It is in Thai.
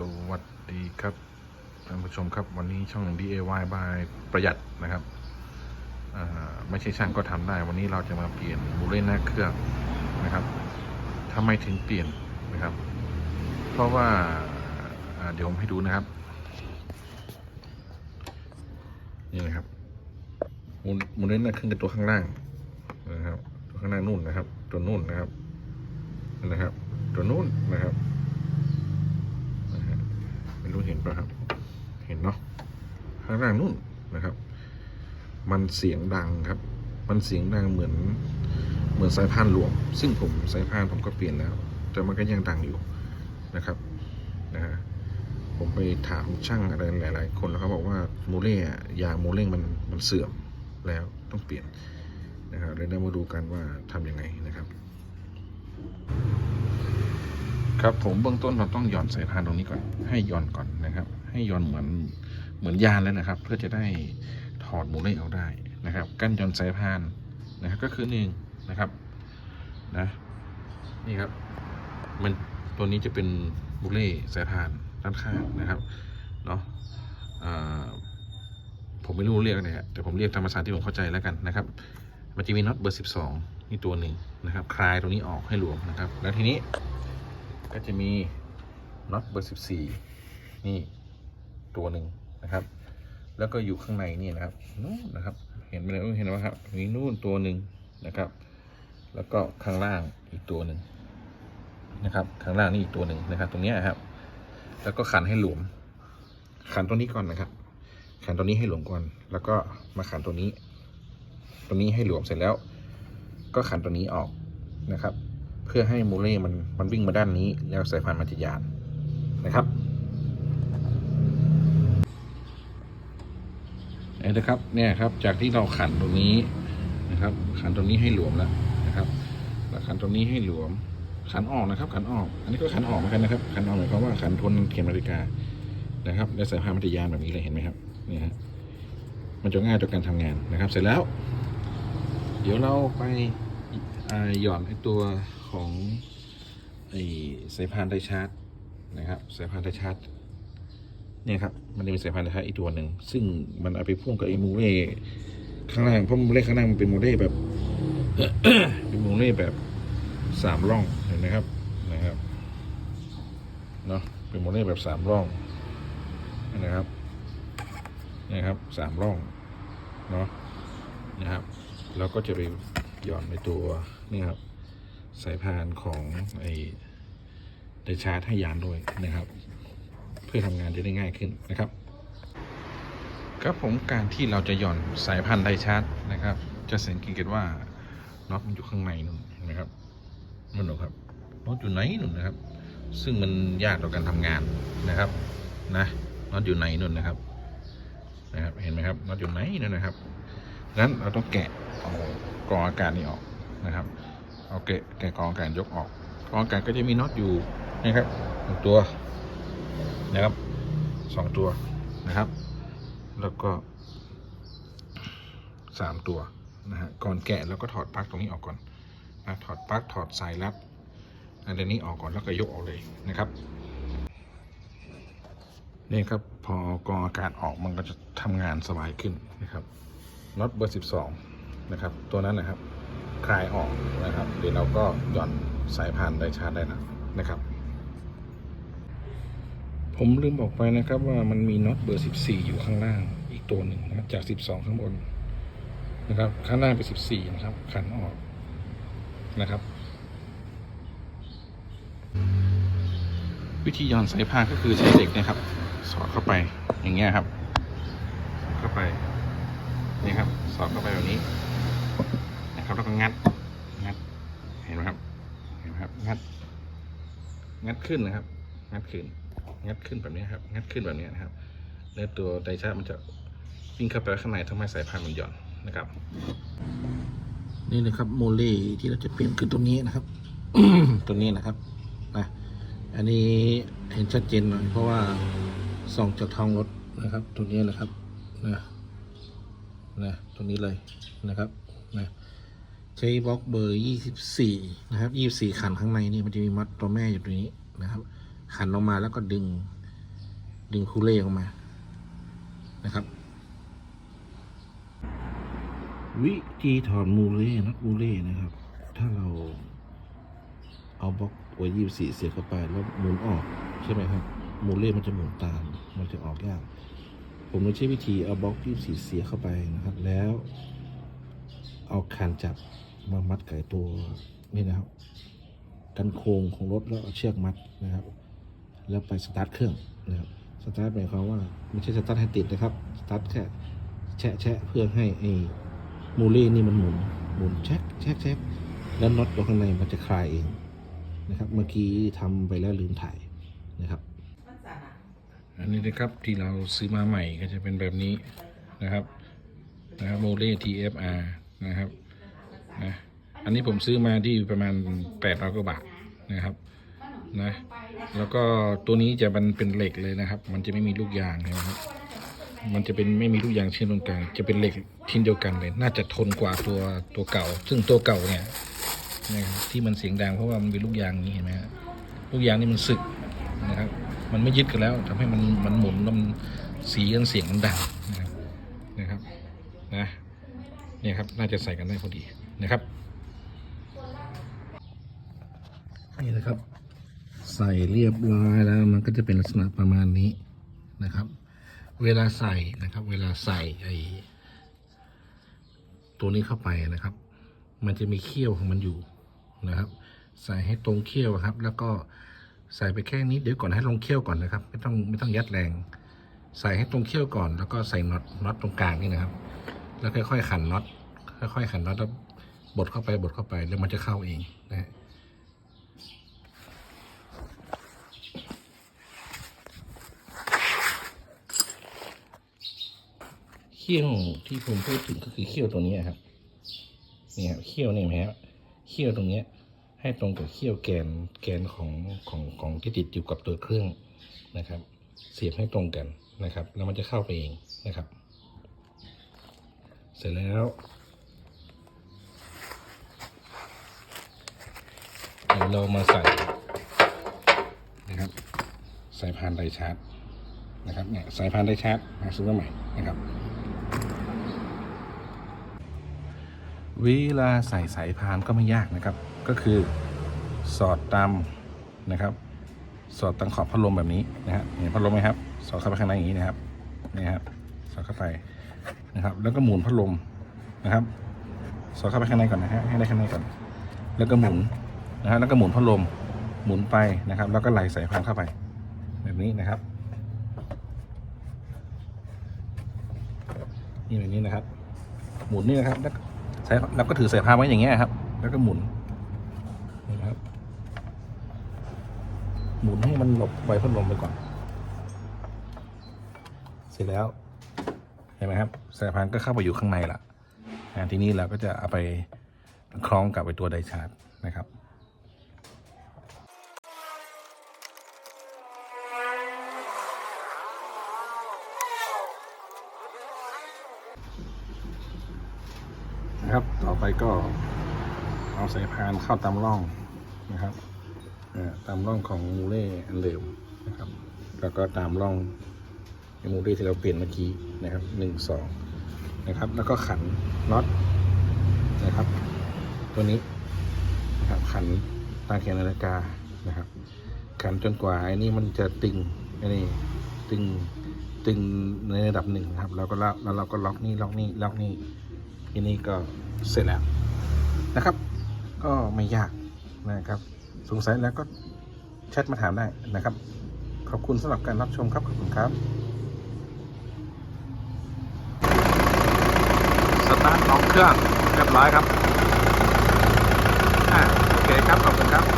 สวัสดีครับท่านผู้ชมครับ วันนี้ช่อง DIY by ประหยัดนะครับไม่ใช่ช่างก็ทำได้ วันนี้เราจะมาเปลี่ยนบูเล่นหน้าเครื่องนะครับทำไมถึงเปลี่ยนนะครับ เพราะว่าเดี๋ยวผมให้ดูนะครับ นี่นะครับมูเล่นหน้าเครื่องกับตัวข้างล่างนะครับ ตัวข้างล่างนู่นนะครับ ตัวนู่นนะครับนะครับ ตัวนู่นนะครับ ไม่รู้เห็นป่ะครับ เห็นเนาะข้างล่างนู่นนะครับ มันเสียงดังครับ มันเสียงดังเหมือน เหมือนสายพานหลวม ซึ่งผมสายพานผมก็เปลี่ยนแล้ว แต่มันก็ยังดังอยู่นะครับนะฮะผมไปถามช่างอะไรหลาย ๆ คนแล้วเขาบอกว่าโมเล่ยางโมเล่มันมันเสื่อมแล้วต้องเปลี่ยนนะครับเลยได้มาดูกันว่าทำยังไงนะครับ ครับผมเบื้องต้นเราต้องหย่อนสายพานตรงนี้ก่อน ให้หย่อนก่อนนะครับ ให้หย่อนเหมือนเหมือนยานแล้วนะครับ เพื่อจะได้ถอดโมเล่เอาได้นะครับ กั้นหย่อนสายพานนะครับก็คือหนึ่งนะครับนะนี่ครับ มันตัวนี้จะเป็นโมเล่สายพานด้านข้างนะครับเนาะผมไม่รู้เรียกอะไรฮะแต่ผมเรียกธรรมศาสตร์ที่ผมเข้าใจแล้วกันนะครับ มันจะมีน็อตเบอร์ 12นี่ตัวหนึ่งนะครับ คลายตรงนี้ออกให้หลวมนะครับ แล้วทีนี้ ก็จะมีน็อตเบอร์ 14 นี่ตัวหนึ่งนะครับ แล้วก็อยู่ข้างในนี่นะครับนู่นนะครับ เห็นไหมเห็นไหมครับมีนู่นตัวหนึ่งนะครับ แล้วก็ข้างล่างอีกตัวหนึ่งนะครับ ข้างล่างนี่อีกตัวหนึ่งนะครับ ตรงนี้ยครับ แล้วก็ขันให้หลวม ขันตัวนี้ก่อนนะครับ ขันตัวนี้ให้หลวมก่อน แล้วก็มาขันตัวนี้ ตัวนี้ให้หลวมเสร็จแล้ว ก็ขันตัวนี้ออกนะครับ เพื่อให้โมเล่มันมันวิ่งมาด้านนี้ แล้วสายพานมันจะยานนะครับเนี่นะครับเนี่ยครับจากที่เราขันตรงนี้นะครับ ขันตรงนี้ให้หลวมแล้วนะครับแล้วขันตรงนี้ให้หลวม ขันออกนะครับ ขันออก อันนี้ก็ขันออกเหมือนกันนะครับ ขันออกหมายความว่าขันทนเข็มนาฬิกานะครับและสายพานมันจะยานแบบนี้เลยเห็นไหมครับนี่ฮะมันจะง่ายต่อการทำงานนะครับ เสร็จแล้ว เดี๋ยวเราไปหย่อนไอตัว ของไอสายพานไดชาร์จนะครับสายพานไดชาร์จเนี่ยครับมันจะมีสายพานไดชาร์จอีกตัวหนึ่งซึ่งมันเอาไปพ่วงกับไอโมเล่ข้างล่างเพราะโมเล่ข้างล่างมันเป็นโมเล่แบบเป็นโมเล่แบบสามร่องเห็นไหมครับนะครับเนาะเป็นโมเล่แบบสามร่องนะครับนะครับสามร่องเนาะนะครับ แล้วก็จะไปหย่อนในตัวนี่ครับ สายพานของไอ้ไดชาร์จให้ยานด้วยนะครับ เพื่อทำงานจะได้ง่ายขึ้นนะครับครับผมการที่เราจะหย่อนสายพานไดชาร์จนะครับ จะสังเกตว่าน็อตมันอยู่ข้างในนู่นนไหมครับนั่นหรอครับน็อตอยู่ไหนนู่นนะครับ ซึ่งมันยากต่อการทำงานนะครับนะน็อตอยู่ไหนนู่นนะครับนะครับ เห็นไหมครับน็อตอยู่ไหนนู่นนะครับนั้นเราต้องแกะเอากรองอากาศนี่ออกนะครับ เอาแกะแกะกองอากาศยกออกกองอากาศก็จะมีน็อตอยู่นะครับหนึ่งตัวนะครับสองตัวนะครับ แล้วก็สามตัวนะฮะก่อนแกะแล้วก็ถอดปลั๊กตรงนี้ออกก่อนนะถอดปลั๊กถอดสายรัดอันนี้ออกก่อนแล้วก็ยกออกเลยนะครับนี่ครับพอกองอากาศออกมันก็จะทำงานสบายขึ้นนะครับน็อตเบอร์ 12 นะครับ ตัวนั้นนะครับ คลายออกนะครับเดี๋ยวเราก็หย่อนสายพานไดชาร์จได้แล้วนะครับ ผมลืมบอกไปนะครับว่ามันมีน็อตเบอร์ 14 อยู่ข้างล่างอีกตัวหนึ่งนะจาก 12 ข้างบนนะครับข้างล่างเป็น 14 นะครับ ขันออกนะครับ วิธีย่อนสายพานก็คือใช้เหล็กนะครับ สอดเข้าไปอย่างเงี้ยครับ เข้าไปนี่ครับ สอดเข้าไปแบบนี้ แล้วก็งัด งัด เห็นไหมครับ เห็นไหมครับ งัด งัดขึ้นนะครับ งัดขึ้น งัดขึ้นแบบนี้ครับ งัดขึ้นแบบนี้นะครับ แล้วตัวไดชาร์จมันจะวิ่งเข้าไปข้างในทำให้สายพานมันหย่อนนะครับ นี่นะครับโมเลที่เราจะเปลี่ยนคือตัวนี้นะครับ ตัวนี้นะครับนะอันนี้เห็นชัดเจนหน่อยเพราะว่าส่องจากท้องรถนะครับ ตัวนี้นะครับนะนะตรงนี้เลยนะครับนะ ใช้บล็อกเบอร์ 24 นะครับ 24 ขันข้างในนี่มันจะมีมัดตัวแม่อยู่ตรงนี้นะครับ ขันออกมาแล้วก็ดึง ดึงคูเล่ออกมา นะครับ วิธีถอนมูเล่น็อตมูเล่นะครับ ถ้าเราเอาบล็อกไว้ยี่สี่เสียบเข้าไปแล้วหมุนออกใช่ไหมครับ มูเล่มันจะหมุนตาม มันจะออกยาก ผมเลยใช้วิธีเอาบล็อกยี่สี่เสียบเข้าไปนะครับ แล้วเอาคานจับ มามัดไก่ตัวนี่นะครับ กันโครงของรถแล้วเอาเชือกมัดนะครับ แล้วไปสตาร์ทเครื่องนะครับสตาร์ทหมายความว่าไม่ใช่สตาร์ทให้ติดนะครับสตาร์ทแค่แชะแชะเพื่อให้ไอ้มูเล่นี่มันหมุนหมุนแชกแชกแชกแล้วน็อตตัวข้างในมันจะคลายเองนะครับเมื่อกี้ทำไปแล้วลืมถ่ายนะครับ อันนี้นะครับที่เราซื้อมาใหม่ก็จะเป็นแบบนี้นะครับนะครับโมเล่ TFR นะครับ นะอันนี้ผมซื้อมาที่ประมาณ800กว่าบาทนะครับนะแล้วก็ตัวนี้จะมันเป็นเหล็กเลยนะครับ มันจะไม่มีลูกยางนะครับ มันจะเป็นไม่มีลูกยางเชื่อมตรงกลางจะเป็นเหล็กชิ้นเดียวกันเลย น่าจะทนกว่าตัวตัวเก่า ซึ่งตัวเก่าเนี่ยนะครับที่มันเสียงดังเพราะว่ามันเป็นลูกยางนี้เห็นไหมฮะลูกยางนี่มันสึกนะครับ มันไม่ยึดกันแล้วทำให้มันมันหมุนแล้วมันสีกันเสียงมันดังนะครับนะครับนะเนี่ยครับน่าจะใส่กันได้พอดี นะครับ นี่นะครับ ใส่เรียบร้อยแล้วมันก็จะเป็นลักษณะประมาณนี้นะครับ เวลาใส่นะครับ เวลาใส่ไอ้ตัวนี้เข้าไปนะครับ มันจะมีเขี้ยวของมันอยู่นะครับ ใส่ให้ตรงเขี้ยวครับ แล้วก็ใส่ไปแค่นี้เดี๋ยวก่อนให้ลงเขี้ยวก่อนนะครับ ไม่ต้องไม่ต้องยัดแรง ใส่ให้ตรงเขี้ยวก่อน แล้วก็ใส่น็อตน็อตตรงกลางนี่นะครับ แล้วค่อยๆขันน็อตค่อยๆขันน็อตแล้ว บดเข้าไปบดเข้าไปแล้วมันจะเข้าเองนะฮะเขี้ยวที่ผมพูดถึงก็คือเขี้ยวตัวนี้ครับนี่ครับเขี้ยวนี่เห็นไหมครับเขี้ยวตรงเนี้ยให้ตรงกับเขี้ยวแกนแกนของของของที่ติดอยู่กับตัวเครื่องนะครับ เสียบให้ตรงกันนะครับ แล้วมันจะเข้าไปเองนะครับ เสร็จแล้วเดี๋ ยวเรามาใส่นะครับ สายพานไดชาร์จนะครับเนี่ยสายพานไดชาร์จมาซื้อมาใหม่นะครับเวลาใส่สายพานก็ไม่ยากนะครับ ก็คือสอดตามนะครับ สอดตามขอบพัดลมแบบนี้นะฮะเห็นพัดลมไหมครับ สอดเข้าไปข้างในอย่างนี้นะครับนี่ครับสอดเข้าไปนะครับ แล้วก็หมุนพัดลมนะครับ สอดเข้าไปข้างในก่อนนะฮะให้ได้ข้างในก่อน แล้วก็หมุน นะฮะแล้วก็หมุนพัดลมหมุนไปนะครับ แล้วก็ไหลสายพานเข้าไป แบบนี้นะครับนี่แบบนี้นะครับ หมุนนี่นะครับแล้วก็ใส่แล้วก็ถือสายพานไว้อย่างเงี้ยครับ แล้วก็หมุนนะครับ หมุนให้มันหลบไวพัดลมไปก่อน เสร็จแล้วเห็นไหมครับสายพานก็เข้าไปอยู่ข้างในละทีนี้เราก็จะเอาไปคล้องกับไปตัวไดชาร์จนะครับ นะครับ ต่อไปก็เอาสายพานเข้าตามร่องนะครับตามร่องของมูเล่อันเดิมนะครับ แล้วก็ตามร่องมูเล่ที่เราเปลี่ยนเมื่อกี้นะครับหนึ่งสองนะครับ แล้วก็ขันน็อตนะครับ ตัวนี้นะครับขันตามเขียนนาฬิกานะครับ ขันจนกว่าไอ้นี่มันจะตึงไอ้นี่ตึงตึงในระดับหนึ่งครับ แล้วก็ล็อกแล้วเราก็ล็อกนี่ล็อกนี่ล็อกนี่ ทีนี้ก็เสร็จแล้วนะครับ ก็ไม่ยากนะครับ สงสัยแล้วก็แชทมาถามได้นะครับ ขอบคุณสำหรับการรับชมครับ ขอบคุณครับ สตาร์ทของเครื่องเรียบร้อยครับอ่าโอเคครับ ขอบคุณครับ